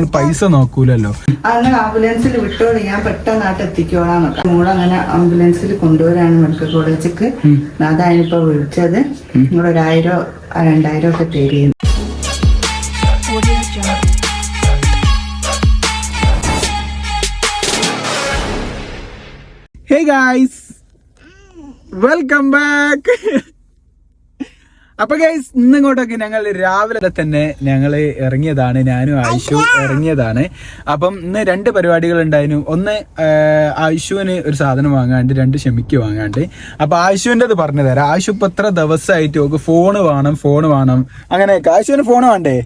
നമ്മൾ പൈസ നോക്കൂലല്ലോ. അങ്ങനെ ആംബുലൻസിൽ വിട്ടോളി ഞാൻ പെട്ടെന്ന് നാട്ട് എത്തിക്കോളാം മോളങ്ങനെ ആംബുലൻസിൽ കൊണ്ടുവരാണ് മെഡിക്കൽ കോളേജിക്ക്. അതാണിപ്പോ വിളിച്ചത്. നിങ്ങളൊരായിരോ രണ്ടായിരം ഒക്കെ തരുന്നു ഹേ ഗായ്സ് വെൽക്കം ബാക്ക് അപ്പൊ ഗൈസ് ഇന്നിങ്ങോട്ടൊക്കെ ഞങ്ങൾ രാവിലെ തന്നെ ഞങ്ങൾ ഇറങ്ങിയതാണ് ഞാനും ആയിഷു ഇറങ്ങിയതാണ്. അപ്പം ഇന്ന് രണ്ട് പരിപാടികൾ ഉണ്ടായിരുന്നു. ഒന്ന് ആയിഷുവിന് ഒരു സാധനം വാങ്ങാണ്ട് രണ്ട് ഷെമിക്ക് വാങ്ങാണ്ട്. അപ്പൊ ആയിഷുവിന്റെത് പറഞ്ഞു തരാം ആയിഷു ഇപ്പൊ എത്ര ദിവസമായിട്ട് ഓക്ക് ഫോണ് വേണം ഫോണ് വേണം. അങ്ങനെയൊക്കെ. ആയിഷുവിന് ഫോൺ വേണ്ടേ?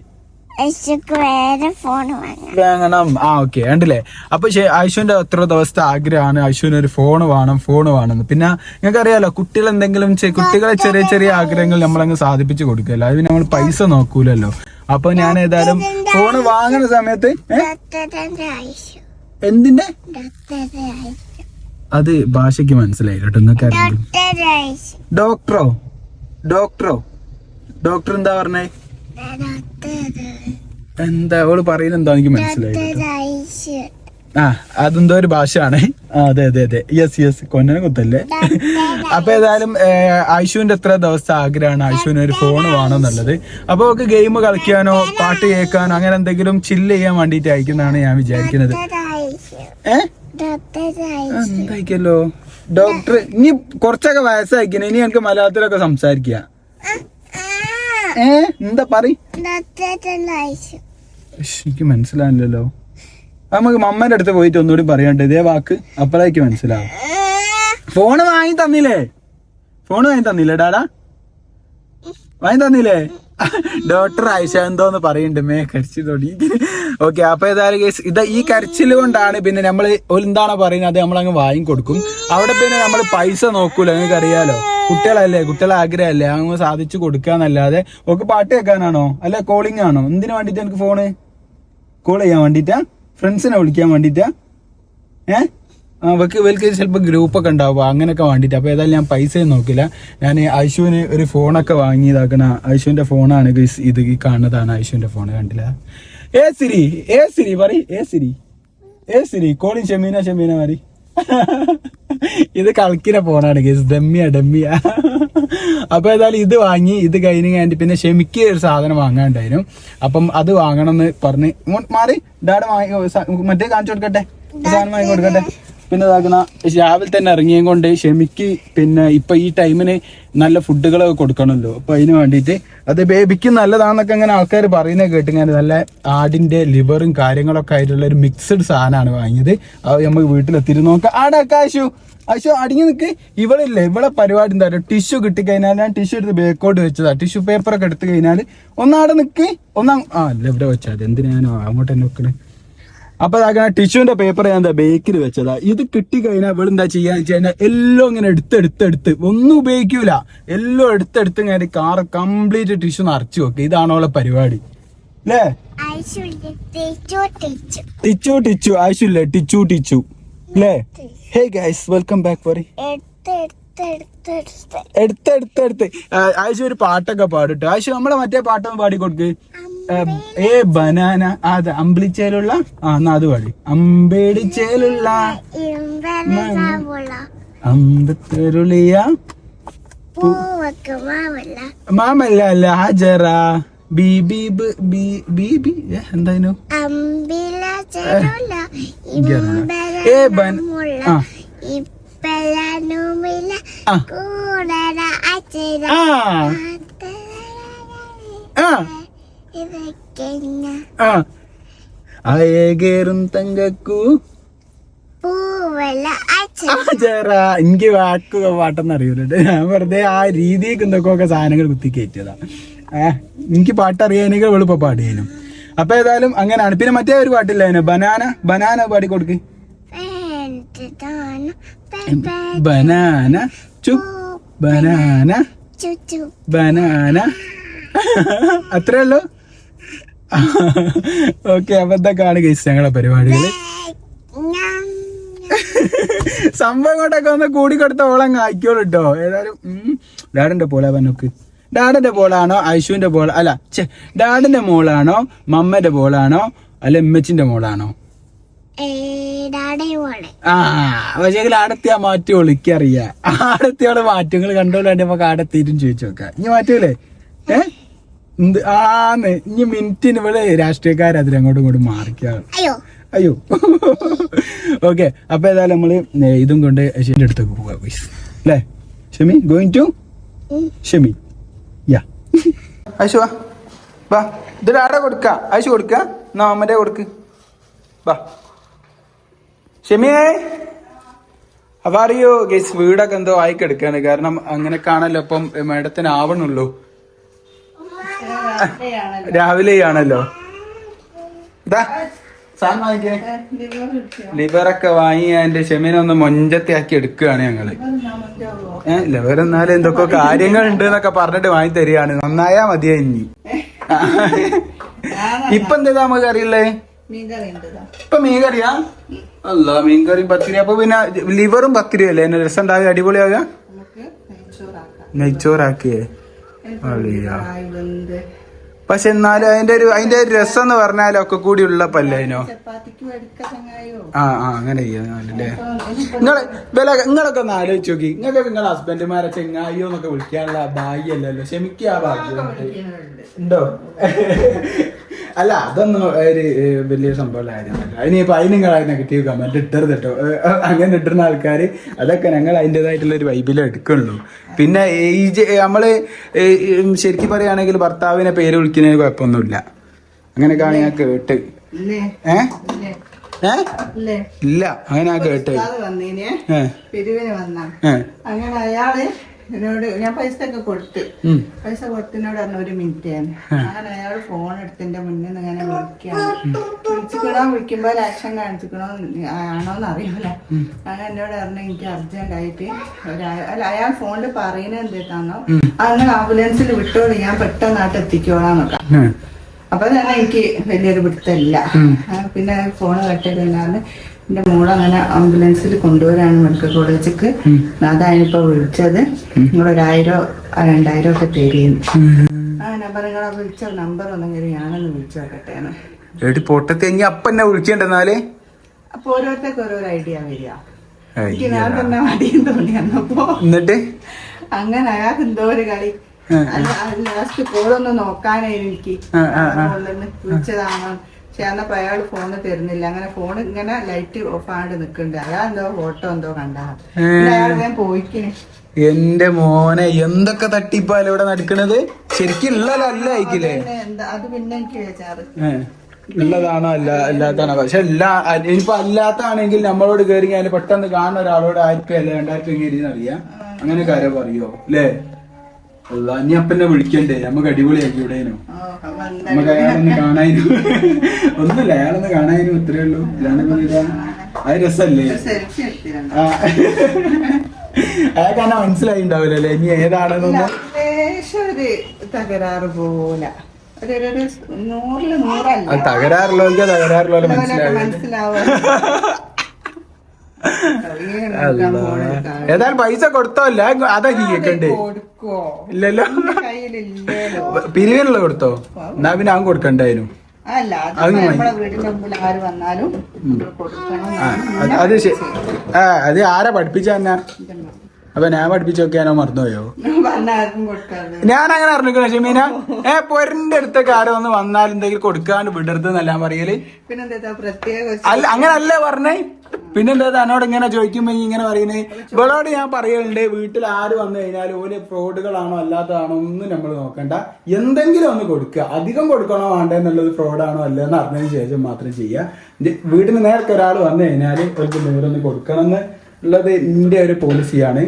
വാങ്ങണം. ആ ഓക്കെ ഉണ്ടല്ലേ അപ്പൊ ആയിഷുവിന്റെ എത്ര ദിവസത്തെ ആഗ്രഹമാണ് ആയിഷുവിന് ഒരു ഫോൺ വേണം ഫോൺ വേണം പിന്നെ നിങ്ങൾക്ക് അറിയാലോ കുട്ടികൾ എന്തെങ്കിലും കുട്ടികളെ ചെറിയ ചെറിയ ആഗ്രഹങ്ങൾ നമ്മളങ്ങ് സാധിപ്പിച്ചു കൊടുക്കല്ലോ അത് നമ്മൾ പൈസ നോക്കൂലല്ലോ. അപ്പൊ ഞാൻ ഏതായാലും ഫോൺ വാങ്ങുന്ന സമയത്ത് എന്തിന്റെ അത് ഭാഷയ്ക്ക് മനസ്സിലായി കേട്ടോ. നിങ്ങൾക്ക് അറിയാം ഡോക്ടറോ? ഡോക്ടറോ? ഡോക്ടർ എന്താ പറഞ്ഞേ? എന്താ അവൾ പറയുന്നത് എന്താ എനിക്ക് മനസ്സിലായി ആ അതെന്തോ ഒരു ഭാഷയാണ്. ആ അതെ അതെ അതെ. യെസ് യെസ് കൊന്നനെ കുത്തല്ലേ? അപ്പൊ ഏതായാലും ആയിഷുവിന്റെ എത്ര ദിവസത്തെ ആഗ്രഹമാണ് ആയിഷുവിന് ഒരു ഫോൺ വേണമെന്നുള്ളത് അപ്പൊ അവർക്ക് ഗെയിം കളിക്കാനോ പാട്ട് കേൾക്കാനോ അങ്ങനെ എന്തെങ്കിലും ചില്ല് ചെയ്യാൻ വേണ്ടിട്ട് അയക്കുന്നതാണ് ഞാൻ വിചാരിക്കുന്നത്. എന്തായിക്കല്ലോ? ഡോക്ടർ ഇനി കുറച്ചൊക്കെ വയസ്സായിക്കണേ. ഇനി എനിക്ക് മലയാളത്തിലൊക്കെ സംസാരിക്കുക ഏ? എന്താ പറ ഡോക്ടറുടെ ആയുഷ് എനിക്ക് മനസ്സിലാവില്ലല്ലോ നമുക്ക് മമ്മന്റെ അടുത്ത് പോയിട്ട് ഒന്നുകൂടി പറയണ്ടേ ഇതേ വാക്ക് അപ്പഴേക്ക് മനസ്സിലാവും ഫോണ് വാങ്ങി തന്നില്ലേ? ഫോണ് വാങ്ങി തന്നില്ലേ ഡാഡാ? വാങ്ങി തന്നില്ലേ? ഡോക്ടർ ആയിഷ എന്തോന്ന് പറയുന്നുണ്ട് മേ കരച്ചിൽ തുടങ്ങി. ഓക്കെ അപ്പൊ ഏതായാലും കേസ് ഇത് ഈ കരച്ചിൽ കൊണ്ടാണ് പിന്നെ നമ്മൾ എന്താണോ പറയുന്നത് അത് നമ്മൾ അങ്ങ് വാങ്ങിക്കൊടുക്കും. അവിടെ പിന്നെ നമ്മൾ പൈസ നോക്കൂല നിങ്ങൾക്ക് അറിയാലോ കുട്ടികളല്ലേ കുട്ടികളെ ആഗ്രഹമല്ലേ? അങ്ങ് സാധിച്ചു കൊടുക്കാന്നല്ലാതെ ഒക്കെ പാട്ട് കേൾക്കാനാണോ? അല്ലെ കോളിംഗ് ആണോ? എന്തിനു വേണ്ടിട്ട് എനിക്ക് ഫോണ് കോൾ ചെയ്യാൻ വേണ്ടിട്ടാ? ഫ്രണ്ട്സിനെ വിളിക്കാൻ വേണ്ടിട്ടാ? ഏ? ഇവക്ക് ഇവർക്ക് ചിലപ്പോൾ ഗ്രൂപ്പൊക്കെ ഉണ്ടാവും അങ്ങനെയൊക്കെ വേണ്ടിയിട്ട് അപ്പോൾ ഏതായാലും ഞാൻ പൈസ നോക്കില്ല. ഞാൻ ഐശുവിന് ഒരു ഫോണൊക്കെ വാങ്ങിയതാക്കണ ഐശുവിന്റെ ഫോണാണ്. ഇത് ഈ കാണുന്നതാണ് ഐശുവിന്റെ ഫോൺ കണ്ടില്ല? ഏ സിരി ഏ സിരി പറ ഏ സിരി. ഏ സിരി കോളിംഗ് ഷെമീന ഷെമീന മറി. ഇത് കളിക്കിനെ പോണാണ് ഗേസ് ഡമ്മിയ ഡമ്മിയ. അപ്പൊ ഏതായാലും ഇത് വാങ്ങി ഇത് കഴിഞ്ഞ് കഴിഞ്ഞിട്ട് പിന്നെ ഷെമിക്ക് ഒരു സാധനം വാങ്ങാണ്ടായിരുന്നു. അപ്പം അത് വാങ്ങണം എന്ന് പറഞ്ഞ് മാറി. ഡാഡ് വാങ്ങി മറ്റേ കാണിച്ചു കൊടുക്കട്ടെ? സാധനം വാങ്ങി കൊടുക്കട്ടെ? പിന്നെ ഇതാക്കുന്ന രാവിലെ തന്നെ ഇറങ്ങിയും കൊണ്ട് ഷെമിക്ക് പിന്നെ ഇപ്പൊ ഈ ടൈമിന് നല്ല ഫുഡുകളൊക്കെ കൊടുക്കണമല്ലോ. അപ്പൊ അതിന് വേണ്ടിയിട്ട് അത് ബേബിക്ക് നല്ലതാണെന്നൊക്കെ അങ്ങനെ ആൾക്കാർ പറയുന്നത് ഞാൻ നല്ല ആടിന്റെ ലിവറും കാര്യങ്ങളൊക്കെ ആയിട്ടുള്ള ഒരു മിക്സഡ് സാധനമാണ് വാങ്ങിയത്. അത് നമുക്ക് വീട്ടിലെത്തിരി നോക്കാം. ആടാ കാശു ആശു. അടിഞ്ഞു നിൽക്ക് ഇവളില്ലേ? ഇവളെ പരിപാടി എന്താ പറയുക ടിഷ്യൂ കിട്ടിക്കഴിഞ്ഞാൽ ഞാൻ ടിഷ്യൂ എടുത്ത് ബേക്കോട്ട് വെച്ചതാ. ടിഷ്യൂ പേപ്പറൊക്കെ എടുത്തു കഴിഞ്ഞാൽ ഒന്നാടെ നിൽക്ക് ഒന്നാ ആ അല്ല ഇവിടെ വെച്ചാൽ എന്തിനാ ഞാൻ അങ്ങോട്ട് തന്നെ വെക്കണേ? അപ്പൊ അതാ ടിഷ്യൂന്റെ പേപ്പർ ഞാൻ എന്താ ബേക്കിൽ വെച്ചതാ. ഇത് കിട്ടിക്കഴിഞ്ഞാൽ ഇവിടെ എന്താ ചെയ്യാന്ന് വെച്ച് കഴിഞ്ഞാൽ എല്ലാം ഇങ്ങനെ എടുത്തെടുത്തെടുത്ത്. ഒന്നും ഉപയോഗിക്കൂല. എല്ലാം എടുത്തെടുത്ത് ഇങ്ങനെ കാർ കംപ്ലീറ്റ് ടിഷ്യൂ നിറച്ചു വെക്കുക ഇതാണോളെ പരിപാടി. അല്ലേ ടിച്ചു ടിച്ചു ആവശ്യമില്ല ടിച്ചു ടിച്ചു അല്ലേ ഹേ ഗൈസ് വെൽക്കം ബാക്ക് ഫോർ എടുത്ത് എടുത്ത് എടുത്ത് എടുത്ത്. എടുത്തെടുത്തെടുത്ത് ആവശ്യം ഒരു പാട്ടൊക്കെ പാടിട്ടോ. ആവശ്യം നമ്മളെ മറ്റേ പാട്ടൊന്നും പാടി കൊടുക്ക് ഏ ബനാന അത് അമ്പിളിച്ചേലുള്ള ആ എന്നാ അത് പാടി. അമ്പേടിച്ചേലുള്ള അമ്പത്തരുളിയ മാമല്ല. അല്ല ഹജറ ബീബി ബീബി എന്തായിരുന്നു ഏ ബൻ ആ. ആ. അയേകേറും തങ്കക്കൂ. എനിക്ക് വാക്ക് പാട്ടൊന്നും അറിയൂലുണ്ട് ഞാൻ വെറുതെ ആ രീതിക്ക് എന്തൊക്കെ സാധനങ്ങൾ കുത്തി കയറ്റിയതാ ഏഹ് എനിക്ക് പാട്ട് അറിയാനെങ്കിൽ എളുപ്പം പാടിയേനും. അപ്പൊ ഏതായാലും അങ്ങനെയാണ്. പിന്നെ മറ്റേ ഒരു പാട്ടില്ലായിരുന്നു ബനാന ബനാന പാടി കൊടുക്ക്. ബനാന ചു ബനാന ബനാന. അത്രേ ഉള്ളൂ? ഓക്കെ അപ്പൊ എന്തൊക്കെയാണ് ഗൈസ് ഞങ്ങളെ പരിപാടികൾ? സംഭവം ഇങ്ങോട്ടൊക്കെ ഒന്ന് കൂടി കൊടുത്ത ഓളം ആയിക്കോളൂ കേട്ടോ ഏതായാലും. ഡാഡിന്റെ പോലെ നോക്ക്. ഡാഡിന്റെ ബോളാണോ ഐശുവിന്റെ ബോൾ അല്ല ചേ ഡാഡിന്റെ മോളാണോ മമ്മന്റെ ബോളാണോ അല്ല എമ്മച്ചിന്റെ മോളാണോ? ആ പക്ഷേ ആടത്തി ആ മാറ്റി ഒളിക്കറിയാ. ആടത്തിയോടെ മാറ്റങ്ങൾ കണ്ടോളാണ്ട് നമുക്ക് ആടത്തിയിട്ടും ചോദിച്ചു നോക്കാം. ഇനി മാറ്റൂലേ? ഏ? എന്ത് ആന്ന് ഇനി മിനിറ്റിന് ഇവിടെ രാഷ്ട്രീയക്കാർ അതിൽ അങ്ങോട്ടും ഇങ്ങോട്ടും മാറിക്കാണ്. അയ്യോ. അയ്യോ. ഓക്കെ അപ്പൊ ഏതായാലും നമ്മൾ ഇതും കൊണ്ട് ഷെമിന്റെ അടുത്തേക്ക് പോവാ. അല്ലേ? Shemi going to. Shemi. Yeah Aishu വാ. വാ. ഇതിൽ ആടെ കൊടുക്ക. ഐശു കൊടുക്ക. എന്നാ അമ്മന്റെ കൊടുക്ക്. വാ. ഷെമിയേ. അപ്പൊ അറിയോ ഗൈസ് വീടൊക്കെ എന്തോ ആയി കിടക്കാണ്. കാരണം അങ്ങനെ കാണല്ലോ ഇപ്പം മേഡത്തിന് ആവണുള്ളൂ. രാവിലെ ആണല്ലോ ഇതാ ലിവറൊക്കെ വാങ്ങി അതിന്റെ ഷെമീനെ ഒന്ന് മൊഞ്ചത്തി ആക്കി എടുക്കുകയാണ് ഞങ്ങൾ ഏഹ് ലിവർ എന്നാലും എന്തൊക്കെ കാര്യങ്ങൾ ഉണ്ട് എന്നൊക്കെ പറഞ്ഞിട്ട് വാങ്ങി തരികയാണ്. നന്നായാ മതിയാ ഇനി? ഇപ്പൊ എന്തേതാ നമുക്ക് അറിയില്ലേ മീൻകറി ഇപ്പൊ മീൻ കറിയാ അല്ല മീൻ കറി പത്തിരി അപ്പൊ പിന്നെ ലിവറും പത്തിരിയും അല്ലേ? എന്നെ രസം ഉണ്ടാവുക അടിപൊളിയാകുക നെയ്ച്ചോറാക്കിയേ? അളിയാ. പക്ഷെ എന്നാലും അതിന്റെ ഒരു അതിന്റെ ഒരു രസം എന്ന് പറഞ്ഞാൽ ഒക്കെ കൂടി ഉള്ള പല്ലതിനോ ആ ആ അങ്ങനെ ചെയ്യാല്ലേ നിങ്ങൾ വില നിങ്ങളൊക്കെ ഒന്ന് ആലോചിച്ച് നോക്കി. നിങ്ങൾക്കൊക്കെ നിങ്ങളെ ഹസ്ബൻഡുമാരെ ചെങ്ങായിയോ എന്നൊക്കെ വിളിക്കാനുള്ള ഭാഗ്യല്ലല്ലോ. ക്ഷമിക്കുക ആ ഭാഗ്യം. ഉണ്ടോ? അല്ല അതൊന്നും ഒരു വലിയ സംഭവമുള്ള കാര്യമല്ല അതിനിപ്പോ അതിന് നിങ്ങൾ നെഗറ്റീവ് കമന്റ് ഇട്ടരുത് കേട്ടോ. അങ്ങനെ ഇട്ടുന്ന ആൾക്കാർ അതൊക്കെ ഞങ്ങൾ അതിന്റെതായിട്ടുള്ള ഒരു വൈബിൽ എടുക്കുള്ളൂ. പിന്നെ ഈ നമ്മൾ ശരിക്കും പറയുകയാണെങ്കിൽ ഭർത്താവിനെ പേര് വിളിക്കുന്നതിന് കുഴപ്പമൊന്നുമില്ല. അങ്ങനെയൊക്കെയാണ് ഞാൻ കേട്ട്. ഏ? ഇല്ലേ? അങ്ങനെ ആ കേട്ട്. ഏ. അങ്ങനെ അയാൾ എന്നോട് ഞാൻ പൈസ ഒക്കെ കൊടുത്ത് പൈസ കൊടുത്തിനോട് പറഞ്ഞ ഒരു മിനിറ്റ് ആണ്. അങ്ങനെ അയാൾ ഫോൺ എടുത്തിന്റെ മുന്നിൽ നിന്ന് ഇങ്ങനെ വിളിക്കുകയാണ്. വിളിച്ചിക്കണോ? വിളിക്കുമ്പോ ലക്ഷം കാണിച്ചിക്കണോ? ആണോന്ന് അറിയില്ല അങ്ങനെ എന്നോട് പറഞ്ഞു എനിക്ക് അർജന്റ് ആയിട്ട് അല്ല അയാൾ ഫോണിൽ പറയുന്നത് എന്തിട്ടാണോ അങ്ങനെ ആംബുലൻസിൽ വിട്ടോളി ഞാൻ പെട്ടെന്നാട്ട് എത്തിക്കോളാന്നൊക്കെ. നോക്കാം അപ്പൊ തന്നെ എനിക്ക് വലിയൊരു പിടുത്തമില്ല. പിന്നെ ഫോൺ കട്ടില്ലാന്ന് എന്റെ മോൾ അങ്ങനെ ആംബുലൻസിൽ കൊണ്ടുവരാണ് മെഡിക്കൽ കോളേജിക്ക്. ഇപ്പൊ വിളിച്ചത്. നിങ്ങളൊരായിരം രണ്ടായിരം ഒക്കെ തരുന്നു ആ നമ്പർ നിങ്ങളെ വിളിച്ച നമ്പർ ഒന്നെങ്കിലും ഞാനൊന്ന് വിളിച്ചു നോക്കട്ടെ എടി പൊട്ടത്തി ഇനി അപ്പ എന്നെ വിളിക്കണ്ടെന്നാൽ അപ്പൊ ഓരോരുത്തർക്ക് ഓരോരോ ഐഡിയ വരിക. എനിക്ക് ഞാൻ തന്നെ മടിയും തോന്നി അന്നപ്പോ. എന്നിട്ട്? അങ്ങനെ അയാൾക്ക് എന്തോ ഒരു കളി. ലാസ്റ്റ് കോളൊന്ന് നോക്കാനേ എനിക്ക്. വിളിച്ചതാണോ? അന്നപ്പോ അയാൾ ഫോണ് തരുന്നില്ല. അങ്ങനെ ഫോൺ ഇങ്ങനെ ലൈറ്റ് ഓഫ് ആണ്ട് നിക്കണ്ട്. അയാൾ എന്തോ ഫോട്ടോ എന്തോ കണ്ടാ. അയാൾ ഞാൻ പോയിക്കിന്. എന്റെ മോനെ എന്തൊക്കെ തട്ടിപ്പാല ഇവിടെ നടക്കണത്? ശരിക്കുള്ളതല്ല പിന്നെ എന്താ അത് പിന്നെ എനിക്ക് വിചാറ് ഉള്ളതാണോ അല്ല അല്ലാത്താണോ? പക്ഷെ എല്ലാ ഇനിയിപ്പോ അല്ലാത്താണെങ്കിൽ നമ്മളോട് കയറി പെട്ടെന്ന് കാണുന്ന ഒരാളോട് ആയിരം രൂപ അല്ല രണ്ടായിരം രൂപ അറിയാം? അങ്ങനെ കാര്യം പറയോ? അല്ലേ? അല്ല അപ്പന്നെ വിളിക്കണ്ടേ? നമുക്ക് അടിപൊളിയാക്കി ഇവിടേനോ. നമുക്ക് അയാളൊന്ന് കാണാനും ഒന്നുമില്ല അയാളൊന്ന് കാണാനും ഇത്രേ ഉള്ളൂ. ഇതാണെങ്കിൽ ഇതാ. അത് രസല്ലേ. അയാൾക്ക് എന്നാ മനസ്സിലായി ഉണ്ടാവില്ല അല്ലേ ഇനി ഏതാണെന്നൊന്നും? തകരാറ് പോലെ തകരാറ് പോലെ. ഒരു ഒരു- ഒരു ഏതായാലും പൈസ കൊടുത്തോല്ല അതാ കേക്കണ്ടേ. ഇല്ലല്ലോ. പിരിവിനുള്ള കൊടുത്തോ? എന്നാ പിന്നെ അവൻ കൊടുക്കണ്ടായിരുന്നു. അത് ആ, അത് ആരാ പഠിപ്പിച്ച അപ്പൊ ഞാൻ പഠിപ്പിച്ചു നോക്കിയാനോ മറന്നുപോയോ ഞാൻ അങ്ങനെ അറിഞ്ഞിക്കണ ഷമീന. ഏ പൊരന്റെ അടുത്തൊക്കെ ആരോ ഒന്ന് വന്നാൽ എന്തെങ്കിലും കൊടുക്കാണ്ട് വിടരുത് എന്നല്ല പറയൽ ഒരു അല്ല അങ്ങനെ അല്ലേ പറഞ്ഞേ? പിന്നെന്താ തന്നോട് ഇങ്ങനെ ചോദിക്കുമ്പോ ഇങ്ങനെ പറയുന്നത് ഇവളോട് ഞാൻ പറയലുണ്ട് വീട്ടിൽ ആര് വന്നു കഴിഞ്ഞാൽ ഓൽ ഫ്രോഡുകളാണോ അല്ലാത്തതാണോ ഒന്നും നമ്മൾ നോക്കണ്ട. എന്തെങ്കിലും ഒന്ന് കൊടുക്കുക അധികം കൊടുക്കണോ വേണ്ടേ എന്നുള്ളത് ഫ്രോഡാണോ അല്ലെന്ന് അറിഞ്ഞതിന് ശേഷം മാത്രം ചെയ്യുക വീട്ടിന് നേരത്തെ ഒരാൾ വന്നു കഴിഞ്ഞാൽ അവർക്ക് നൂറൊന്ന് കൊടുക്കണം എന്ന് ഉള്ളത് എന്റെ ഒരു പോളിസിയാണ്.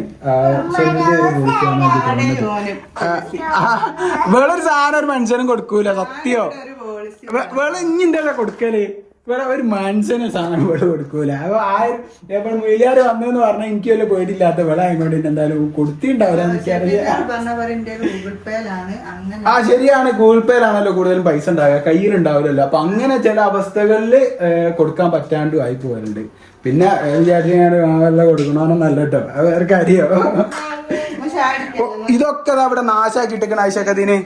വേളൊരു സാധനം ഒരു മനുഷ്യനും കൊടുക്കൂല സത്യോ. വേള ഇങ്ങനെ കൊടുക്കൽ? വേറെ ഒരു മനുഷ്യന് സാധനം ഇവിടെ കൊടുക്കൂല. അപ്പൊ ആരും ഇപ്പൊ മീലിയാർ വന്നെന്ന് പറഞ്ഞാൽ എനിക്ക് വല്ല പേടിയില്ലാത്ത വേള ആയിക്കോട്ടെ എന്തായാലും കൊടുത്തിണ്ടാവില്ല ആ ശരിയാണ്. ഗൂഗിൾ പേയിലാണല്ലോ കൂടുതലും പൈസ ഉണ്ടാവുക. കയ്യിലുണ്ടാവില്ലല്ലോ അപ്പൊ അങ്ങനെ ചില അവസ്ഥകളിൽ കൊടുക്കാൻ പറ്റാണ്ടും ആയി പോകാറുണ്ട് പിന്നെ വിചാരിച്ചു കൊടുക്കണോ കൊടുക്കണമെന്നല്ല കേട്ടോ. ആയിരിക്കും ഓ, ഇതൊക്കെ അവിടെ നാശാക്കി ഇട്ടേക്കണ ആയിഷക്കതിന്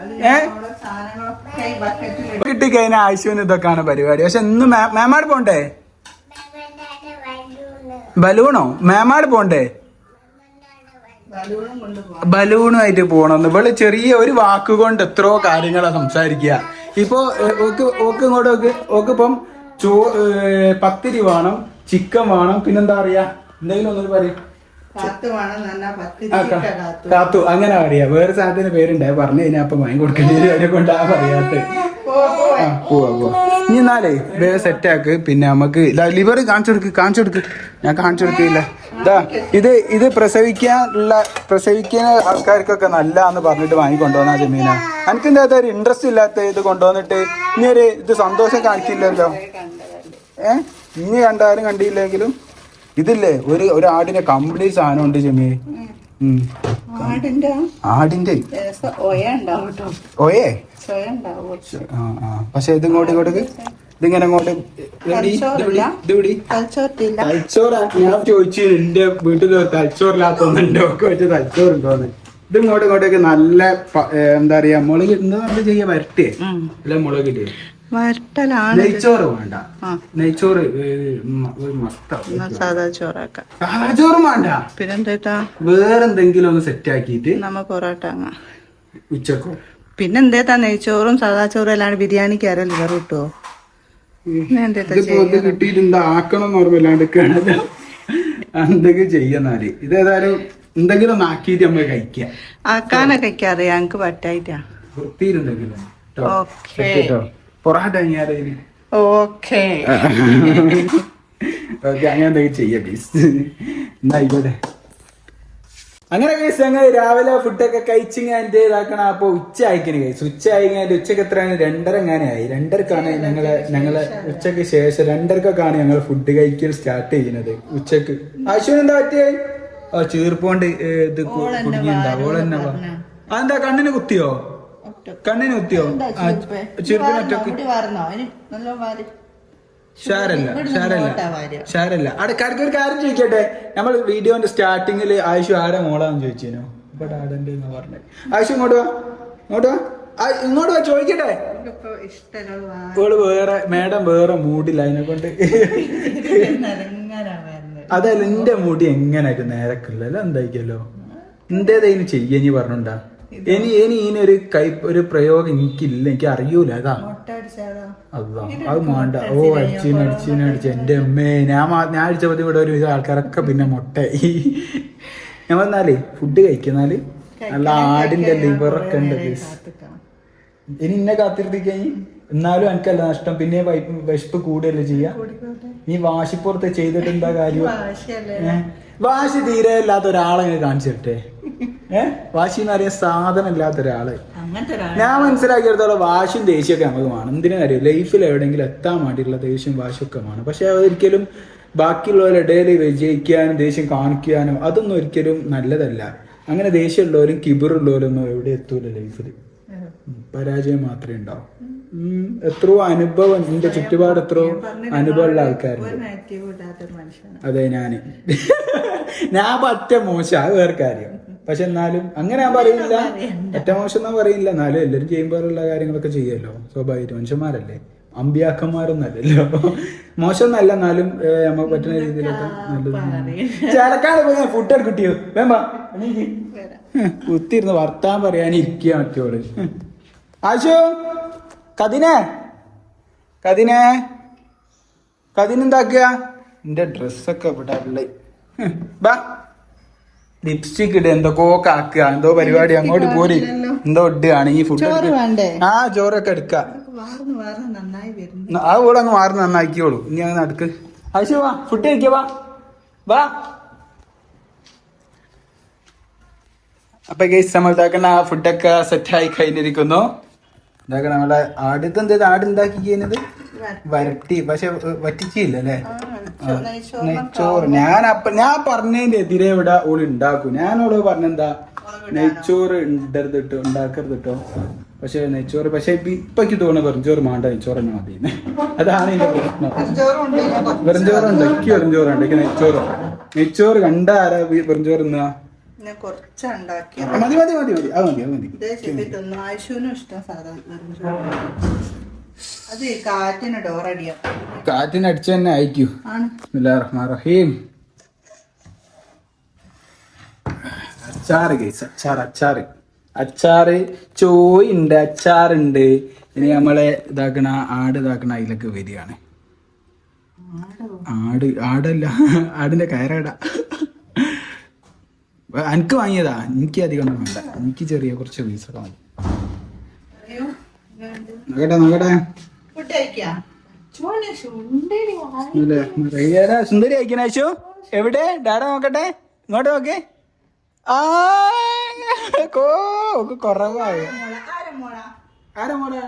അത് ഏ? കഴിഞ്ഞ ആവശ്യം ഇതൊക്കെയാണ് പരിപാടി. പക്ഷെ ഇന്ന് മേമാട് പോണ്ടേ? ബലൂണോ? മേമാട് പോണ്ടേ? ബലൂണുമായിട്ട് പോണെന്ന് ഇവൾ ചെറിയ ഒരു വാക്കുകൊണ്ട് എത്രയോ കാര്യങ്ങളാ സംസാരിക്കുക ഇപ്പൊ ഓക്ക് ഓക്ക് ഇങ്ങോട്ട് ഓക്ക് ഓക്ക് ഇപ്പം ചോ പത്തിരി വേണം ചിക്കൻ വേണം പിന്നെന്താ പറയാ? എന്തെങ്കിലും ഒന്നും പറയും. കാത്തു ആ, അങ്ങനെ പറയാ വേറെ സാധനത്തിന് പേരുണ്ട് പറഞ്ഞു കഴിഞ്ഞാൽ അപ്പൊ വാങ്ങി കൊടുക്കേണ്ടി വരും. അതിനെ കൊണ്ടാ പറയാത്ത. ആ പോവാ പോവാ. ഇനി എന്നാലേ വേറെ സെറ്റാക്ക് പിന്നെ നമുക്ക് ലിവർ കാണിച്ചു കൊടുക്ക് കാണിച്ചു കൊടുക്ക്. ഞാൻ കാണിച്ചു കൊടുക്കില്ല. ഇതാ ഇത് ഇത് പ്രസവിക്കാനുള്ള പ്രസവിക്കുന്ന ആൾക്കാർക്കൊക്കെ നല്ലതാന്ന് പറഞ്ഞിട്ട് വാങ്ങി കൊണ്ടുവന്നാ ജമീന. എനിക്ക് എന്താ ഒരു ഇൻട്രസ്റ്റ് ഇല്ലാത്ത ഇത് കൊണ്ടുവന്നിട്ട്? ഇനി ഒരു ഇത് സന്തോഷം കാണിക്കില്ലല്ലോ. ഏ? ഇനി കണ്ടാലും കണ്ടില്ലെങ്കിലും ഇതില്ലേ ഒരു ഒരു ആടിന്റെ കംപ്ലീറ്റ് സാധനം ഉണ്ട് ഉം. ആടിന്റെ ഒയേ പക്ഷെ ഇത് ഇങ്ങോട്ട് ഇങ്ങോട്ട് ഇതിങ്ങനെ അങ്ങോട്ട് തലച്ചോറ് ഞാൻ ചോദിച്ചു എന്റെ വീട്ടിൽ തലച്ചോറില്ലാത്തോന്നുണ്ടോ വെച്ച് തലച്ചോറുണ്ടോന്ന് ഇത് ഇങ്ങോട്ട് ഇങ്ങോട്ടേക്ക് നല്ല എന്താ പറയാ മുളക് എന്താ ചെയ്യാ വരട്ടേ അല്ല മുളകില്ലേ വരട്ടലാണ് നെയ്ച്ചോറ് വേണ്ട. നെയ്ച്ചോറ് സാധാ പിന്നെന്തേട്ടാ വേറെന്തെങ്കിലും ഒന്ന് സെറ്റ് ആക്കിയിട്ട് നമ്മ പൊറോട്ട ഉച്ചക്കോ? പിന്നെന്തേത്താ നെയ്ച്ചോറും സാധാ ചോറും അല്ലാണ്ട് ബിരിയാണിക്ക് ആരോ ലിവർ കിട്ടുമോ ഇത് എന്തെങ്കിലും ചെയ്യാന്നാൽ. ഇതേതായാലും എന്തെങ്കിലും ഒന്ന് ആക്കിയിട്ട് നമ്മൾ ആക്കാനൊക്കെ അറിയാം എനിക്ക് പറ്റായിട്ടാ. വൃത്തിയിലെന്തെങ്കിലും ട്ടോ. ഓക്കേ. പൊറാട്ട ഓക്കേ ഓക്കെ അങ്ങനെ എന്തെങ്കിലും ചെയ്യാം പ്ലീസ് എന്നാ ആയിക്കോട്ടെ. അങ്ങനെ കേസ് ഞങ്ങൾ രാവിലെ ഫുഡൊക്കെ കഴിച്ചിങ്ങാന്റെ ഇതാക്കണം. അപ്പൊ ഉച്ച ആയിക്കണ കേസ് ഉച്ച അയക്കാൻ ഉച്ചയ്ക്ക് എത്രയാണ്? രണ്ടര എങ്ങനെ ആയി. രണ്ടരക്കാണ് ഞങ്ങളെ ഞങ്ങളെ ഉച്ചയ്ക്ക് ശേഷം രണ്ടരക്കൊക്കെയാണ് ഞങ്ങൾ ഫുഡ് കഴിക്കൽ സ്റ്റാർട്ട് ചെയ്യുന്നത്. ഉച്ചയ്ക്ക്. അശ്വിന് എന്താ പറ്റിയേ? ആ ചീർപ്പോണ്ട് ഇത് കുടുങ്ങിണ്ടാവും ഓൾ തന്നെ അതെന്താ കണ്ണിന് കുത്തിയോ? കണ്ണിന് കുത്തിയോ? ഷാരല്ല ഷാരല്ല ഷാരല്ല. അടക്കാർക്ക് ഒരു കാര്യം ചോദിക്കട്ടെ? നമ്മൾ വീഡിയോന്റെ സ്റ്റാർട്ടിങ്ങിൽ ആയുഷു ആരെ മോളാന്ന് ചോദിച്ചേനോ. ആടന്റെ പറഞ്ഞേ. ആയുഷു ഇങ്ങോട്ട് വാ. ഇങ്ങോട്ട് വാ. ഇങ്ങോട്ട് വാ ചോദിക്കട്ടെ? ഇവൾ വേറെ മേഡം വേറെ മൂഡില്ല അതിനെ കൊണ്ട്. അതല്ല എന്റെ മൂടി എങ്ങനെയായിട്ട് നേരക്കുള്ള? എന്തായിക്കല്ലോ? എന്തേതായാലും ചെയ്യ നീ പറഞ്ഞോണ്ടാ? ഇനി ഇനി ഇതിനൊരു കൈ ഒരു പ്രയോഗം എനിക്കില്ല എനിക്ക് അറിയൂല അതാ. അതാ അത് വേണ്ട ഓ അടിച്ചിന് അടിച്ചിന് അടിച്ചു എന്റെ അമ്മേ ഞാൻ ഞാൻ പതി ഇവിടെ ഒരു ആൾക്കാരൊക്കെ പിന്നെ മുട്ടയായി. ഞാൻ വന്നാലേ ഫുഡ് കഴിക്കുന്നാൽ? നല്ല ആടിന്റെ ലിവറൊക്കെ ഉണ്ട്. ഇനി ഇന്നെ കാത്തിരുത്തിക്കഴിഞ്ഞ് എന്നാലും എനിക്കല്ല നഷ്ടം. പിന്നെ വിശപ്പ് കൂടുകയല്ലേ ചെയ്യാ? നീ വാശിപ്പുറത്ത് ചെയ്തിട്ട് എന്താ കാര്യം? വാശി തീരെ ഇല്ലാത്ത ഒരാളെ കാണിച്ചിട്ടെ കാണിച്ചു തരട്ടെ? ഏഹ് വാശി എന്ന് പറയാൻ സാധനം ഇല്ലാത്ത ഒരാൾ. ഞാൻ മനസ്സിലാക്കിയെടുത്തോളം വാശിയും ദേഷ്യമൊക്കെ നമുക്ക് വേണം. എന്തിനും കാര്യം ലൈഫിൽ എവിടെയെങ്കിലും എത്താൻ വേണ്ടിയിട്ടുള്ള ദേഷ്യം വാശിയൊക്കെ വേണം. പക്ഷെ അതൊരിക്കലും ബാക്കിയുള്ളവരുടെ ഡെയിലി വിജയിക്കാനും ദേഷ്യം കാണിക്കാനും അതൊന്നും ഒരിക്കലും നല്ലതല്ല. അങ്ങനെ ദേഷ്യമുള്ളവരും കിബിറുള്ളവരും ഒന്നും എവിടെ എത്തൂല ലൈഫിൽ. പരാജയം മാത്രമേ ഉണ്ടാവും. എത്രയോ അനുഭവം എന്റെ ചുറ്റുപാട് എത്രയോ അനുഭവമുള്ള ആൾക്കാരുണ്ട്. അതെ ഞാൻ. ഞാൻ പറ്റ മോശം അത് വേറെ കാര്യം. പക്ഷെ എന്നാലും അങ്ങനെ ഞാൻ പറയില്ല. പറ്റ മോശം എന്നാ പറയില്ല. എന്നാലും എല്ലാവരും ചെയ്യുമ്പോഴുള്ള കാര്യങ്ങളൊക്കെ ചെയ്യുമല്ലോ. സ്വാഭാവികമായിട്ട് മനുഷ്യന്മാരല്ലേ? അമ്പിയാക്കന്മാരൊന്നല്ലല്ലോ മോശം എന്നല്ല എന്നാലും നമുക്ക് പറ്റുന്ന രീതിയിലൊക്കെ നല്ലത് ചിലക്കാട് പോയി ഫുഡ് കിട്ടിയോ വേമ്പാ കുത്തിരുന്ന് വർത്താൻ പറയാനിരിക്കുക മറ്റോൾ ആശു? കതിനെ? കതിനെ? കതിനെന്താക്കുക? എന്റെ ഡ്രസ്സൊക്കെ ഇവിടെ ഉള്ളേ ബാ. ലിപ്സ്റ്റിക് ഇട് എന്തൊക്കെ കാക്കുക. എന്തോ പരിപാടി അങ്ങോട്ട് പോരി. എന്തോ ഇടുകയാണ് ഈ ഫുഡ് ആ ചോറൊക്കെ എടുക്ക. ആ കൂടെ അങ്ങ് മാറി നന്നാക്കിയോളൂ ഇനി അങ്ങ് നടക്ക്. ആശു വാ. ഫുഡ് കഴിക്കുക വാ. വാ. അപ്പൊ ഗൈസ് നമ്മൾ താക്കുന്ന ആ ഫുഡൊക്കെ സെറ്റായി കഴിഞ്ഞിരിക്കുന്നു. ഇതാക്കണ നമ്മളെ ആടുത്ത് എന്താ ആട് ഉണ്ടാക്കി കഴിഞ്ഞത് വരട്ടി. പക്ഷെ വറ്റിച്ചില്ല അല്ലേ? നെയ്ച്ചോറ്. ഞാൻ അപ്പ ഞാൻ പറഞ്ഞതിന്റെ എതിരെ ഇവിടെ ഓൾ ഉണ്ടാക്കും ഞാനോട് പറഞ്ഞെന്താ നെയ്ച്ചോറ് ഇടരുത് ഇട്ടോ ഉണ്ടാക്കരുത് ഇട്ടോ പക്ഷെ നെയ്ച്ചോറ് പക്ഷെ ഇപ്പൊ എനിക്ക് തോന്നുന്നു വെറുംചോറ് മാണ്ട നെയ്ച്ചോറ് തന്നെ മതി. അതാണ് എന്റെ പ്രശ്നം. വെറുംചോറുണ്ട് എനിക്ക് വെറുംചോറുണ്ട് എനിക്ക് നെയ്ച്ചോറ്. നെയ്ച്ചോറ് കണ്ട ആരാ വെറുംചോറ് തിന്നാ? ഞാൻ കുറച്ച് ഉണ്ടാക്കി മതി മതി മതി മതി. അത് മതി അത് മതി. ഇതേ ചെവി തിന്നു. ഇഷ്ടം സാധാരണ. അത് കാറ്റിന് ഡോറടിയാ കാറ്റിനടിച്ച് തന്നെ അയക്കൂ ബിസ്മില്ലാഹിർ റഹീം. അച്ചാറ് കേസ് അച്ചാർ അച്ചാറ്. അച്ചാറ് ചോയുണ്ട് അച്ചാറുണ്ട് ഇനി നമ്മളെ ഇതാക്കണ ആട് ഇതാക്കണ അതിലൊക്കെ വരികയാണ്. ആട് ആടല്ല. ആടിന്റെ കയറട. എനിക്ക് വാങ്ങിയതാ. എനിക്ക് അധികം ഒന്നും വേണ്ട. എനിക്ക് ചെറിയ കുറച്ച് പീസൊക്കെ മതി. നോക്കട്ടെ നോക്കട്ടെ. സുന്ദരി അയക്കണേശു എവിടെ? ഡാഡ നോക്കട്ടെ. ഇങ്ങോട്ട് നോക്കേ. ആ കുറവായ. ആരാ മോളാ?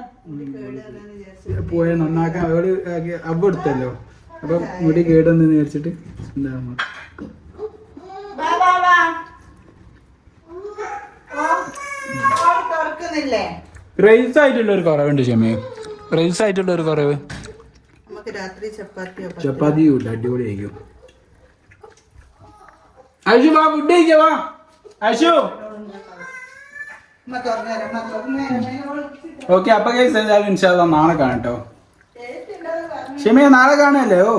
പോയ നന്നാക്കാൻ. അവൾ അബ് എടുത്തല്ലോ. അപ്പൊ മുടി കേടെന്ന് വിചാരിച്ചിട്ട് എന്താ മോളെ? വാ, വാ, വാ. ഓ, ഓൾ തുറക്കുന്നില്ലേ റൈസ് ആയിട്ടുള്ള ഒരു കുറവുണ്ട് ക്ഷമേ റൈസ് ആയിട്ടുള്ള ഒരു കുറവ്. നമുക്ക് രാത്രി ചപ്പാത്തിയോ. ചപ്പാത്തിയും ഇല്ല അടിപൊളി ആയിരിക്കും അശു വാ ഫുഡ് കഴിക്കാ വാ. അശു ഓക്കെ അപ്പൊ കേസ് എന്തായാലും ഇൻഷാല്ല നാളെ കാണട്ടോ. ക്ഷമയെ നാളെ കാണല്ലേ ഓ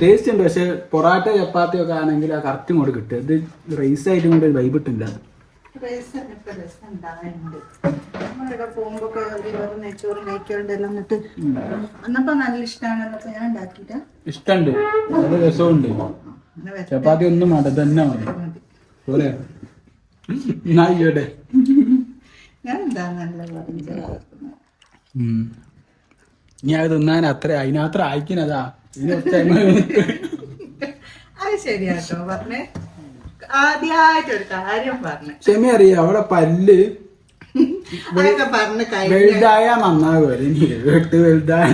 ടേസ്റ്റ് ഉണ്ട് പക്ഷെ പൊറാട്ട ചപ്പാത്തി ഒക്കെ ആണെങ്കിൽ ആ കറക്റ്റ് ഇങ്ങോട്ട് കിട്ടും. ഇത് റൈസ് ആയിട്ടും കൂടെ വൈബ് ഇട്ടില്ല രസം ഇപ്പൊ രസം ഉണ്ടാവാനുണ്ട്. നമ്മളിവിടെ പോകുമ്പോ വേറെ നെച്ചോറും കഴിക്കാറുണ്ട് എല്ലാം എന്നിട്ട് അന്നപ്പോ നല്ല ഇഷ്ടമാണ് എന്നൊക്കെ ഞാൻ ഉണ്ടാക്കിട്ടാ ഇഷ്ടണ്ട്. നല്ല രസമുണ്ട് ചപ്പാത്തി ഒന്നും വേണ്ട തന്നെ മതി. പോരെ. എന്നായിക്കോട്ടെ ഞാൻ എന്താ നല്ല. ഇനി അത് തിന്നാൻ അത്ര അതിനത്ര അയക്കുന്നതാ അത് ശരിയാട്ടോ പറഞ്ഞേ. ആദ്യമായിട്ടൊരു കാര്യം പറഞ്ഞു ക്ഷമ അറിയാം അവിടെ പല്ല് അതൊക്കെ പറഞ്ഞു വലുതായ നന്നാകും വെട്ട് വലുതായ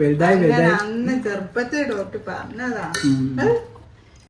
വലുതായി അന്ന് ചെറുപ്പത്തിൽ ഡോക്ടർ പറഞ്ഞതാ ഉം. ഏ?